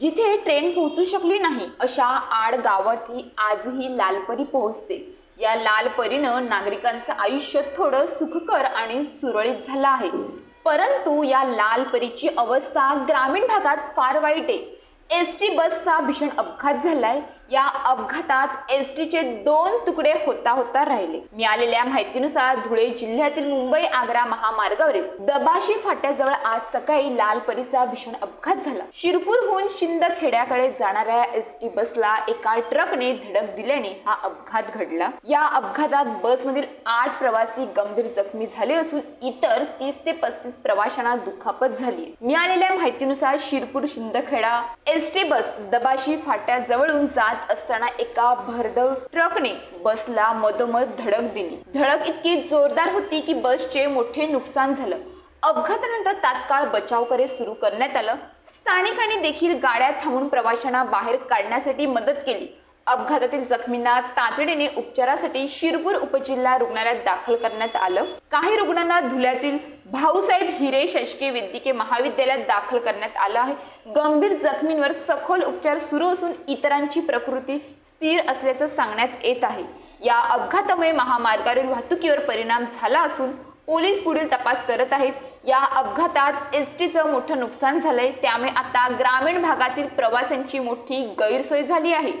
जिथे ट्रेन पोहोचू शकली नाही अशा आड गावात ही आजही लालपरी पोहोचते. या लालपरीनं नागरिकांचं आयुष्य थोडं सुखकर आणि सुरळीत झालं आहे. परंतु या लालपरीची अवस्था ग्रामीण भागात फार वाईट आहे. एस टी बसचा भीषण अपघात झालाय. या अपघातात एस टीचे दोन तुकडे होता होता राहिले. मिळालेल्या माहितीनुसार धुळे जिल्ह्यातील मुंबई आग्रा महामार्गावरील दबाशी फाट्याजवळ आज सकाळी लाल परीचा भीषण अपघात झाला. शिरपूरहून शिंदखेड्याकडे जाणाऱ्या एस टी बसला एका ट्रकने धडक दिल्याने हा अपघात घडला. या अपघातात बसमधील आठ प्रवासी गंभीर जखमी झाले असून इतर तीस ते पस्तीस प्रवाशांना दुखापत झाली. मिळालेल्या माहितीनुसार Shirpur Shindkheda S T bus Dabashi फाट्याजवळून जात जात असताना एका भरदव ट्रकने बसला मधोमध धडक दिली. धडक इतकी जोरदार होती की बसचे मोठे नुकसान झालं. अपघातानंतर तात्काळ बचाव कार्य सुरू करण्यात आलं. स्थानिकांनी देखील गाड्या थांबून प्रवाशांना बाहेर काढण्यासाठी मदत केली. अपघातातील जखमींना तातडीने उपचारासाठी शिरपूर उपजिल्हा रुग्णालयात दाखल करण्यात आलं. काही रुग्णांना धुळ्यातील भाऊसाहेब हिरे शासकीय वैद्यकीय महाविद्यालयात दाखल करण्यात आलं आहे. गंभीर जखमींवर सखोल उपचार सुरू असून इतरांची प्रकृती स्थिर असल्याचं सांगण्यात येत आहे. या अपघातामुळे महामार्गावरील वाहतुकीवर परिणाम झाला असून पोलीस पुढील तपास करत आहेत. या अपघातात एस टीचं मोठं नुकसान झालंय. त्यामुळे आता ग्रामीण भागातील प्रवाशांची मोठी गैरसोय झाली आहे.